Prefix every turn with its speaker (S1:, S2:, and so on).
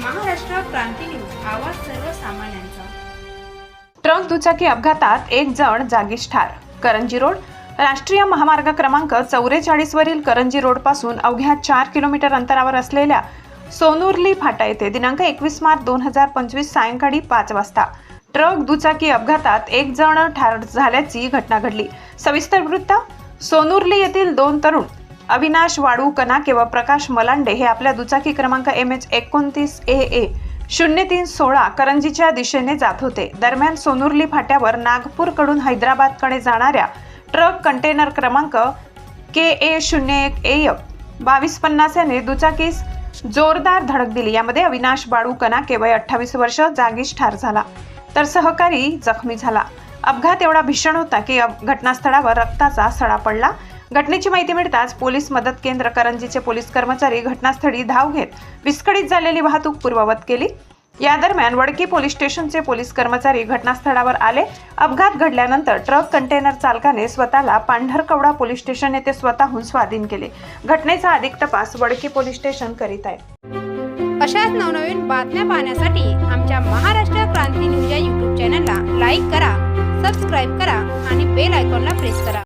S1: क्रांती news. आवाज सर्वसामान्यांचा.
S2: Truck दुचाकी अपघातात एक जण जागीच ठार. करंजी रोड राष्ट्रीय महामार्ग क्रमांक चौवेचाळीस वरील करंजी रोडपासून अवघ्या चार किलोमीटर अंतरावर असलेल्या सोनुर्ली फाटा येथे दिनांक एकवीस मार्च दोन हजार पंचवीस सायंकाळी पाच वाजता ट्रक दुचाकी अपघातात एक जण ठार झाल्याची घटना घडली. सविस्तर वृत्त सोनुर्ली येथील दोन तरुण अविनाश वाडू कनाके व प्रकाश मलांडे हे आपल्या दुचाकी क्रमांक एम एच एकोणतीस ए ए शून्य तीन सोळा करंजीच्या दिशेने जात होते. दरम्यान सोनुर्ली फाट्यावर नागपूरकडून हैदराबादकडे जाणाऱ्या ट्रक कंटेनर क्रमांक के ए शून्य एक ए य बावीस पन्नास याने दुचाकीस जोरदार धडक दिली. यामध्ये अविनाश बाळू कनाके वय अठ्ठावीस वर्ष जागीच ठार झाला तर सहकारी जखमी झाला. अपघात एवढा भीषण होता की घटनास्थळावर रक्ताचा सडा पडला. घटनेची माहिती मिळताच पोलीस मदत केंद्र करंजीचे पोलीस कर्मचारी घटनास्थळी धाव घेत विस्कळीत झालेली वाहतूक पूर्ववत केली. या दरम्यान वडकी पोलीस स्टेशनचे पोलीस कर्मचारी घटनास्थळावर आले. अपघात घडल्यानंतर ट्रक कंटेनर चालकाने स्वतःला पांढरकवडा पोलीस स्टेशन येथे स्वतःहून स्वाधीन केले. घटनेचा अधिक तपास वडकी पोलीस स्टेशन करीत आहे.
S3: अशाच नवनवीन बातम्या पाहण्यासाठी आमच्या महाराष्ट्र क्रांती न्यूज या यूट्यूब चॅनलला लाईक करा सबस्क्राईब करा आणि बेल आयकॉनला प्रेस करा.